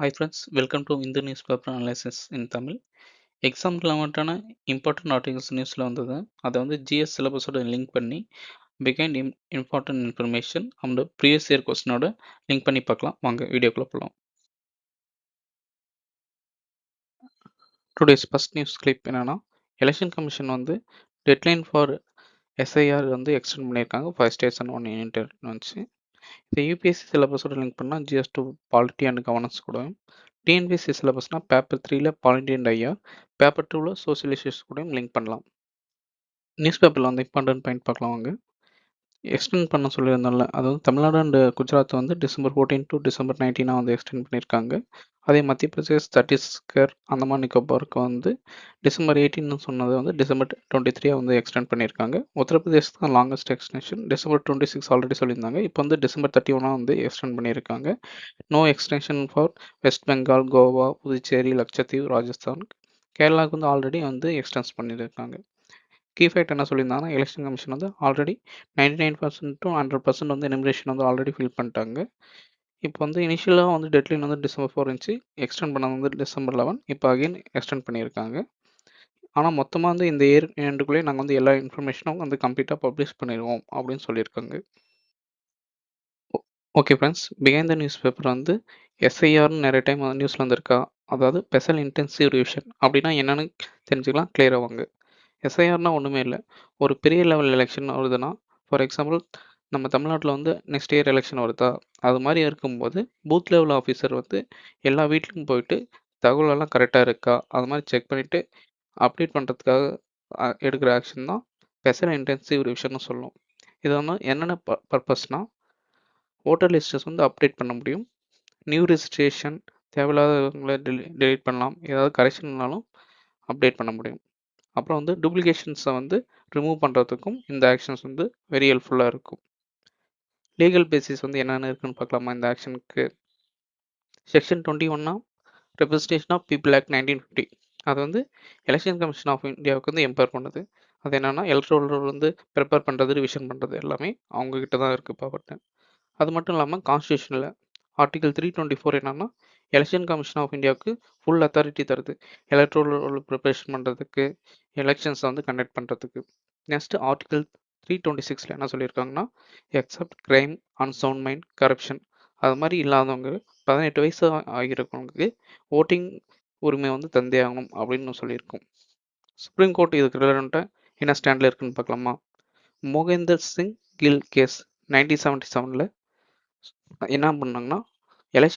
Hi friends welcome to Hindu news paper analysis in Tamil exam ரிலவெண்ட்டான important articles நியூஸில் வந்தது. அதை வந்து GS சிலபஸோட லிங்க் பண்ணி பிகைண்ட் இம் இம்பார்ட்டன்ட் இன்ஃபர்மேஷன் அந்த ப்ரீவியஸ் இயர் கொஸ்டினோட லிங்க் பண்ணி பார்க்கலாம். வாங்க வீடியோக்குள்ளே போகலாம் டுடேஸ் ஃபஸ்ட் நியூஸ் கிளிப் என்னென்னா எலெக்ஷன் கமிஷன் வந்து டெட்லைன் ஃபார் எஸ்ஐஆர் வந்து எக்ஸ்டெண்ட் பண்ணியிருக்காங்க. Five states and one unit வந்துச்சு. இந்த யூபிஎஸ்சி சிலபஸோட லிங்க் பண்ணால் GS two polity and governance கூடயும் டிஎன்பிஎஸ்சி சிலபஸ்னால் பேப்பர் த்ரீல பாலிட்டி அண்ட் ஐயா பேப்பர் டூவில் சோசியல் இஷ்யூஸ் கூடயும் லிங்க் பண்ணலாம். நியூஸ் பேப்பரில் வந்து இம்பார்ட்டன்ட் பாயிண்ட் பார்க்கலாம் வாங்க. எக்ஸ்டெண்ட் பண்ண சொல்லியிருந்தோம்ல அது வந்து தமிழ்நாடு அண்ட் குஜராத் வந்து டிசம்பர் ஃபோர்டீன் டு டிசம்பர் நைன்டீனாக வந்து எக்ஸ்டெண்ட் பண்ணியிருக்காங்க. அதே மத்திய பிரதேஷ் சத்தீஸ்கர் அந்தமான் நிக்கோபாருக்கு வந்து டிசம்பர் எயிட்டீன்னு சொன்னது வந்து டிசம்பர் டுவெண்ட்டி த்ரீயாக வந்து எக்ஸ்டெண்ட் பண்ணியிருக்காங்க. உத்தரப்பிரதேஷ் தான் longest extension December twenty six already சொல்லியிருந்தாங்க. இப்போ வந்து டிசம்பர் தேர்ட்டி ஒன்னாக வந்து எக்ஸ்டெண்ட் பண்ணியிருக்காங்க. No extension for West Bengal Goa Puducherry Lakshadweep Rajasthan கேரளாவுக்கு வந்து ஆல்ரெடி வந்து எக்ஸ்டென்ஸ் பண்ணியிருக்காங்க. கீ ஃபேக்ட் என்ன சொல்லியிருந்தாங்கன்னா எலெக்ஷன் கமிஷன் வந்து already ninety nine percent to hundred percent வந்து எனிமினேஷன் வந்து ஆல்ரெடி ஃபில் பண்ணிட்டாங்க. இப்போ வந்து இனிஷியலாக வந்து டெட்லைன் வந்து டிசம்பர் ஃபோர் இருந்துச்சு. எக்ஸ்டெண்ட் பண்ணது வந்து டிசம்பர் லெவன் இப்போ அகைன் எக்ஸ்டெண்ட் பண்ணியிருக்காங்க. ஆனால் மொத்தமாக வந்து இந்த இயர் எண்டுக்குள்ளேயே நாங்கள் வந்து எல்லா இன்ஃபர்மேஷனும் வந்து கம்ப்ளீட்டாக பப்ளிஷ் பண்ணிடுவோம் அப்படின்னு சொல்லியிருக்காங்க. Okay friends behind the news paper வந்து எஸ்ஐஆர்னு நிறைய டைம் நியூஸில் வந்திருக்கா. அதாவது ஸ்பெஷல் இன்டென்சிவ் ரிவிஷன் அப்படின்னா என்னென்னு தெரிஞ்சுக்கலாம் கிளியர் ஆவாங்க எஸ்ஐஆர்னால் ஒன்றுமே இல்லை. ஒரு பெரிய லெவல் எலெக்ஷன் வருதுன்னா ஃபார் எக்ஸாம்பிள் நம்ம தமிழ்நாட்டில் வந்து நெக்ஸ்ட் இயர் எலெக்ஷன் வருதா? அது மாதிரி இருக்கும்போது பூத் லெவல் ஆஃபீஸர் வந்து எல்லா வீட்லையும் போயிட்டு தகவலெல்லாம் கரெக்டாக இருக்கா? அது மாதிரி செக் பண்ணிவிட்டு அப்டேட் பண்ணுறதுக்காக எடுக்கிற ஆக்ஷன் தான் ஸ்பெஷல் இன்டென்சிவ் ரிவிஷன் சொல்லும். இது வந்து என்னென்ன ப பர்பஸ்னால் ஓட்டர் லிஸ்டஸ் வந்து அப்டேட் பண்ண முடியும். நியூ ரிஜிஸ்ட்ரேஷன் தேவையில்லாதவங்களை டெலி டெலிட் பண்ணலாம். ஏதாவது கரெக்ஷன்னாலும் அப்டேட் பண்ண முடியும். அப்புறம் வந்து டூப்ளிகேஷன்ஸை வந்து ரிமூவ் பண்ணுறதுக்கும் இந்த ஆக்ஷன்ஸ் வந்து வெரி ஹெல்ப்ஃபுல்லாக இருக்கும். லீகல் பேசிஸ் வந்து என்னென்ன இருக்குன்னு பார்க்கலாமா இந்த ஆக்ஷனுக்கு செக்ஷன் டுவெண்ட்டி ஒன்னா representation of people act nineteen fifty அது வந்து எலெக்ஷன் கமிஷன் ஆஃப் இந்தியாவுக்கு வந்து எம்பவர் பண்ணுது அது என்னென்னா எலக்ட்ரோல் வந்து ப்ரிப்பேர் பண்ணுறது ரிவிஷன் பண்ணுறது எல்லாமே அவங்கக்கிட்ட தான் இருக்குது பவர்ட்டு அது மட்டும் இல்லாமல் கான்ஸ்டியூஷனில் ஆர்டிகல் த்ரீ டுவெண்ட்டி ஃபோர் என்னென்னா எலெக்ஷன் கமிஷன் ஆஃப் இந்தியாவுக்கு ஃபுல் அத்தாரிட்டி தருது. எலக்ட்ரோல் ப்ரிப்பரேஷன் பண்ணுறதுக்கு எலெக்ஷன்ஸை வந்து கண்டக்ட் பண்ணுறதுக்கு நெக்ஸ்ட் ஆர்டிகல் த்ரீ டுவெண்ட்டி சிக்ஸில் என்ன சொல்லியிருக்காங்கன்னா except crime unsound mind corruption அது மாதிரி இல்லாதவங்க பதினெட்டு வயசு ஆகியிருக்கவங்களுக்கு ஓட்டிங் உரிமை வந்து தந்தே ஆகணும் அப்படின்னு சொல்லியிருக்கோம். சுப்ரீம் கோர்ட் இதுக்கு ரிலவெண்ட்டாக என்ன ஸ்டாண்டில் இருக்குன்னு பார்க்கலாமா? Mohinder Singh Gill case nineteen seventy செவனில் என்ன பண்ணாங்கன்னா எலெக்ஷன்